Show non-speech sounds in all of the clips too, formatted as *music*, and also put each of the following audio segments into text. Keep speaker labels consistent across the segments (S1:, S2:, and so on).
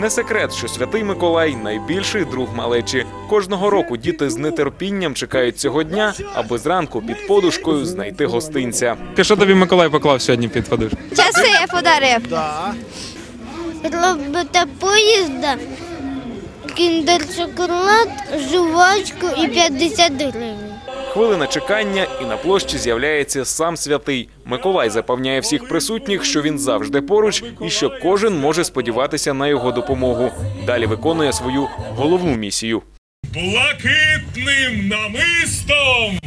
S1: Не секрет, що святий Миколай найбільший друг малечі. Кожного року діти з нетерпінням чекають цього дня, аби зранку під подушкою знайти гостинця.
S2: Що тобі Миколай поклав сьогодні під подушку?
S3: Часи подарив. Робите поїзда, кіндер-шоколад, жувачку і 50 гривень.
S1: Хвилина чекання, і на площі з'являється сам святий. Миколай запевняє всіх присутніх, що він завжди поруч і що кожен може сподіватися на його допомогу. Далі виконує свою головну місію.
S4: блакитним намистом.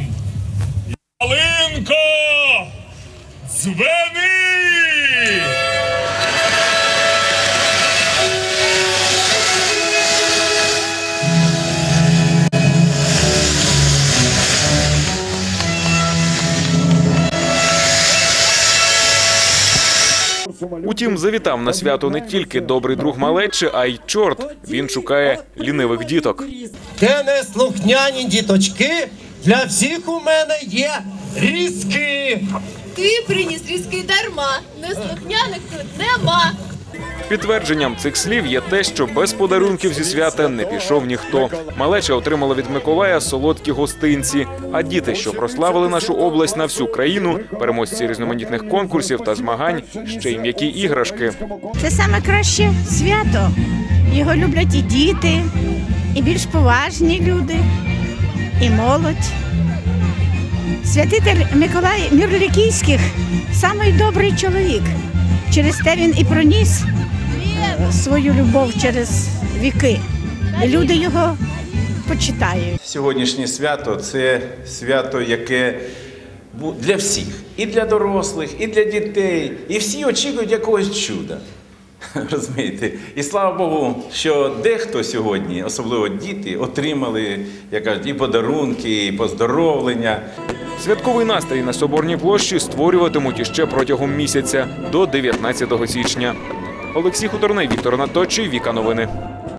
S4: Ялинко, дзвени!
S1: Утім, завітав на свято не тільки добрий друг малечі, а й чорт. Він шукає лінивих діток.
S5: Те неслухняні діточки, для всіх у мене є різки.
S6: Ти приніс різки дарма, неслухняних тут нема.
S1: Підтвердженням цих слів є те, що без подарунків зі свята не пішов ніхто. Малеча отримала від Миколая солодкі гостинці. А діти, що прославили нашу область на всю країну, переможці різноманітних конкурсів та змагань, ще й м'які іграшки.
S7: Це саме краще свято. Його люблять і діти, і більш поважні люди, і молодь. Святитель Миколай Мірлікійських самий добрий чоловік. Через те він і проніс свою любов через віки. Люди його почитають.
S8: Сьогоднішнє свято це свято, яке для всіх, і для дорослих, і для дітей. І всі очікують якогось чуда. *laughs* Розумієте? І слава Богу, що дехто сьогодні, особливо діти, отримали як кажуть, і подарунки, і поздоровлення.
S1: Святковий настрій на соборній площі створюватимуть іще протягом місяця до 19 січня. Олексій Хуторний, Віктор Наточий, Віка Новини.